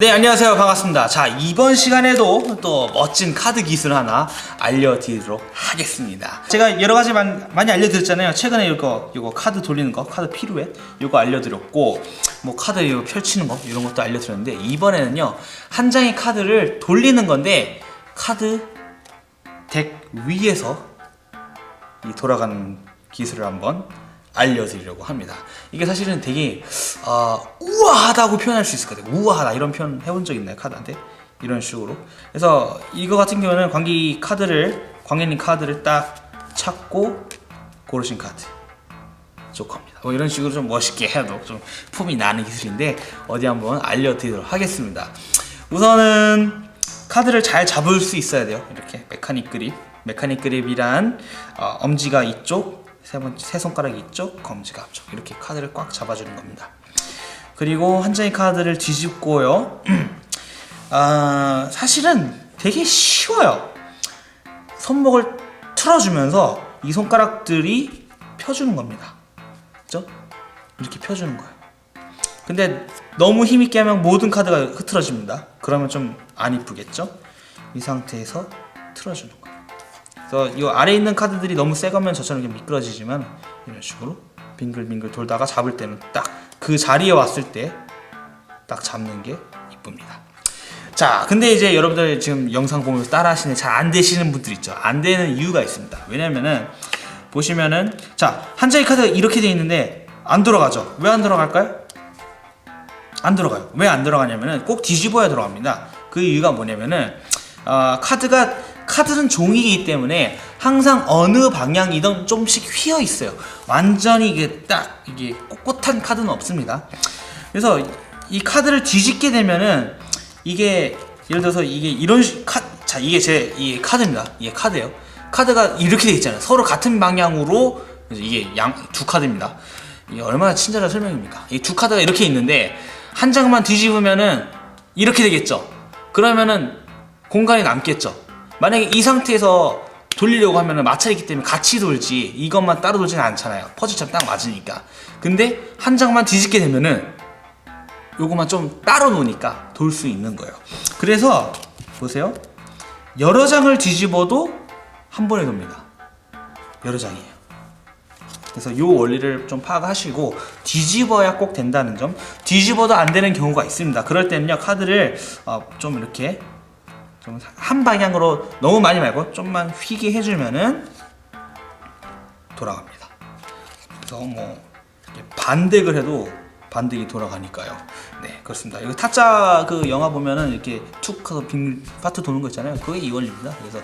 네 안녕하세요. 반갑습니다. 자 이번 시간에도 또 멋진 카드 기술 하나 알려드리도록 하겠습니다. 제가 여러 가지 많, 많이 알려드렸잖아요. 최근에 이거 이거 카드 돌리는 거 카드 피루엣 이거 알려드렸고 뭐 카드 이거 펼치는 거 이런 것도 알려드렸는데 이번에는요 한 장의 카드를 돌리는 건데 카드 덱 위에서 이 돌아가는 기술을 한번 알려드리려고 합니다. 이게 사실은 되게 어, 우아하다고 표현할 수 있을 것 같아요. 우아하다 이런 표현 해본 적 있나요 카드한테? 이런 식으로. 그래서 이거 같은 경우는 광기 카드를 광현님 카드를 딱 찾고 고르신 카드 조커입니다. 뭐 이런 식으로 좀 멋있게 해도 좀 폼이 나는 기술인데 어디 한번 알려드리도록 하겠습니다. 우선은 카드를 잘 잡을 수 있어야 돼요. 이렇게 메카닉 그립. 메카닉 그립이란 어, 엄지가 이쪽, 세 번째 세 손가락이 이쪽, 검지가 앞쪽 이렇게 카드를 꽉 잡아주는 겁니다. 그리고 한 장의 카드를 뒤집고요. 아 사실은 되게 쉬워요. 손목을 틀어주면서 이 손가락들이 펴주는 겁니다. 그죠? 이렇게 펴주는 거예요. 근데 너무 힘있게 하면 모든 카드가 흐트러집니다. 그러면 좀 안 이쁘겠죠? 이 상태에서 틀어주는 거예요. 그래서 이 아래 있는 카드들이 너무 세 가면 저처럼 미끄러지지만 이런 식으로 빙글빙글 돌다가 잡을 때는 딱 그 자리에 왔을 때 딱 잡는 게 이쁩니다. 자, 근데 이제 여러분들 지금 영상 보면서 따라 하시는 잘 안 되시는 분들 있죠. 안 되는 이유가 있습니다. 왜냐면은 보시면은 자, 한 장의 카드가 이렇게 돼 있는데 안 들어가죠. 왜 안 들어갈까요? 안 들어가요. 왜 안 들어가냐면은 꼭 뒤집어야 들어갑니다. 그 이유가 뭐냐면은 아, 카드가 카드는 종이기 때문에 항상 어느 방향이든 좀씩 휘어 있어요. 완전히 이게 딱 이게 꼿꼿한 카드는 없습니다. 그래서 이 카드를 뒤집게 되면은 이게 예를 들어서 이게 이런 식- 카, 자 이게 제 이 카드입니다. 이게 카드예요. 카드가 이렇게 돼 있잖아요. 서로 같은 방향으로 이게 양 두 카드입니다. 이게 얼마나 친절한 설명입니까? 이 두 카드가 이렇게 있는데 한 장만 뒤집으면은 이렇게 되겠죠. 그러면은 공간이 남겠죠. 만약에 이 상태에서 돌리려고 하면은 마찰이기 때문에 같이 돌지 이것만 따로 돌지는 않잖아요. 퍼즐처럼 딱 맞으니까. 근데 한 장만 뒤집게 되면은 요거만 좀 따로 놓으니까 돌 수 있는 거예요. 그래서 보세요. 여러 장을 뒤집어도 한 번에 돕니다. 여러 장이에요. 그래서 요 원리를 좀 파악하시고 뒤집어야 꼭 된다는 점. 뒤집어도 안 되는 경우가 있습니다. 그럴 때는요 카드를 어, 좀 이렇게 좀한 방향으로 너무 많이 말고 좀만 휘게 해주면은 돌아갑니다. 그래서 뭐 반덱을 해도 반덱이 돌아가니까요. 네 그렇습니다. 이거 타짜 그 영화 보면은 이렇게 툭 하서 빙 파트 도는 거 있잖아요. 그게 이 원리입니다. 그래서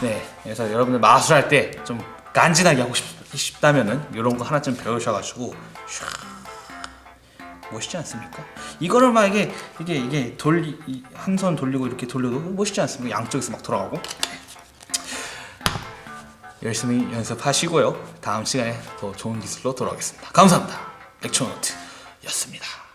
네 그래서 여러분들 마술할 때 좀 간지나게 하고 싶, 싶다면은 이런 거 하나쯤 배우셔가지고 샥 멋있지 않습니까? 이거를 막 이게 이게 이게 돌리 한 손 돌리고 이렇게 돌려도 멋있지 않습니까? 양쪽에서 막 돌아가고 열심히 연습하시고요. 다음 시간에 더 좋은 기술로 돌아오겠습니다. 감사합니다. 렉처 노트였습니다.